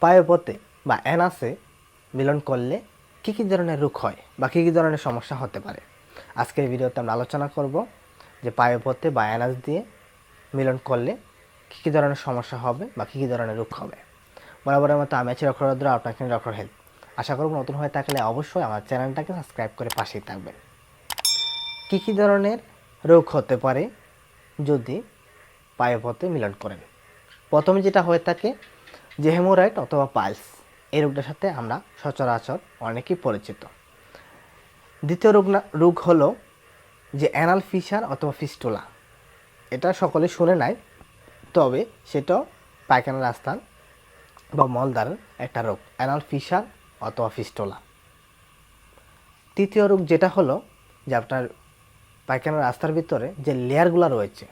পায়ুপথে বা অ্যানাসে মিলন করলে কী কী ধরনের রোগ হয় বা কী কী ধরনের সমস্যা হতে পারে? আজকের ভিডিওতে আমরা আলোচনা করব যে পায়ুপথে বা অ্যানাস দিয়ে মিলন করলে কী কী ধরনের সমস্যা হবে বা কী কী ধরনের রোগ হবে। বরাবরের মতো আমি আছি ডক্টর রুদ্র আপনাকে ডক্টর হেলথ। আশা করব নতুন হয়ে থাকলে অবশ্যই আমার চ্যানেলটাকে সাবস্ক্রাইব করে পাশেই থাকবেন। কী কী ধরনের রোগ হতে পারে যদি পায়ুপথে মিলন করেন? প্রথমে যেটা হয়ে থাকে যে হেমোরাইড অথবা পাইলস এই রোগটার সাথে আমরা সচরাচর অনেকেই পরিচিত। দ্বিতীয় রোগ না, রোগ হলো যে অ্যানাল ফিশার অথবা ফিস্টুলা। এটা সকলে শুনে নাই তবে সেটাও পায়খানা রাস্তার বা মলদারের একটা রোগ, অ্যানাল ফিশার অথবা ফিস্টোলা। তৃতীয় রোগ যেটা হলো যে আপনার পায়খানার রাস্তার ভিতরে যে লেয়ারগুলো রয়েছে,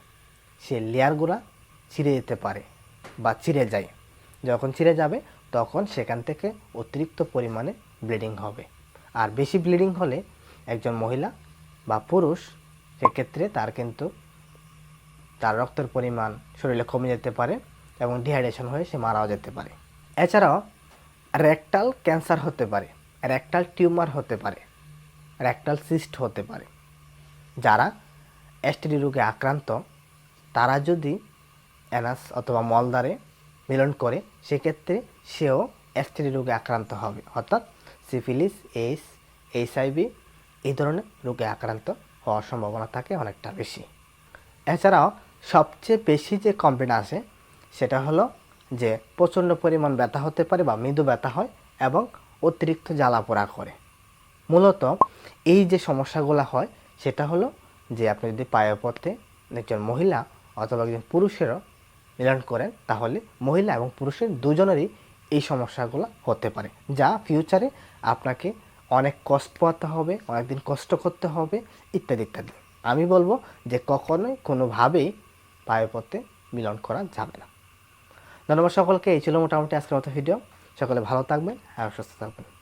সেই লেয়ারগুলো ছিঁড়ে যেতে পারে বা ছিঁড়ে যায়। যখন ছিঁড়ে যাবে, তখন সেখান থেকে অতিরিক্ত পরিমাণে ব্লিডিং হবে। আর বেশি ব্লিডিং হলে একজন মহিলা বা পুরুষ, সেক্ষেত্রে তার কিন্তু তার রক্তের পরিমাণ শরীরে কমে যেতে পারে এবং ডিহাইড্রেশন হয়ে সে মারাও যেতে পারে। এছাড়াও রেকটাল ক্যান্সার হতে পারে রেকটাল টিউমার হতে পারে রেকটাল সিস্ট হতে পারে। যারা এসটিডি রোগে আক্রান্ত, তারা যদি অ্যানাস অথবা মলদারে মিলন করে, সেক্ষেত্রে সেও এসটিডি রোগে আক্রান্ত হবে। অর্থাৎ সিফিলিস এইস এইচআইভি এই ধরনের রোগে আক্রান্ত হওয়ার সম্ভাবনা থাকে অনেকটা বেশি। এছাড়াও সবচেয়ে বেশি যে কমপ্লেন আসে, সেটা হলো যে প্রচণ্ড পরিমাণ ব্যথা হতে পারে বা মৃদু ব্যথা হয় এবং অতিরিক্ত জ্বালা পোড়া করে। মূলত এই যে সমস্যাগুলো হয়, সেটা হলো যে আপনি যদি পায়ুপথে একজন মহিলা অথবা একজন পুরুষেরও মিলন করেন, তাহলে মহিলা এবং পুরুষের দুজনেরই এই সমস্যাগুলো হতে পারে, যা ফিউচারে আপনাকে অনেক কষ্ট পোয়াতে হবে, অনেকদিন কষ্ট করতে হবে, ইত্যাদি ইত্যাদি। আমি বলব যে কখনোই কোনোভাবেই পায়ুপথে মিলন করা যাবে না। ধন্যবাদ সকলকে, এই ছিল মোটামুটি আজকের মতো ভিডিও সকলে ভালো থাকবেন আর সুস্থ থাকবেন।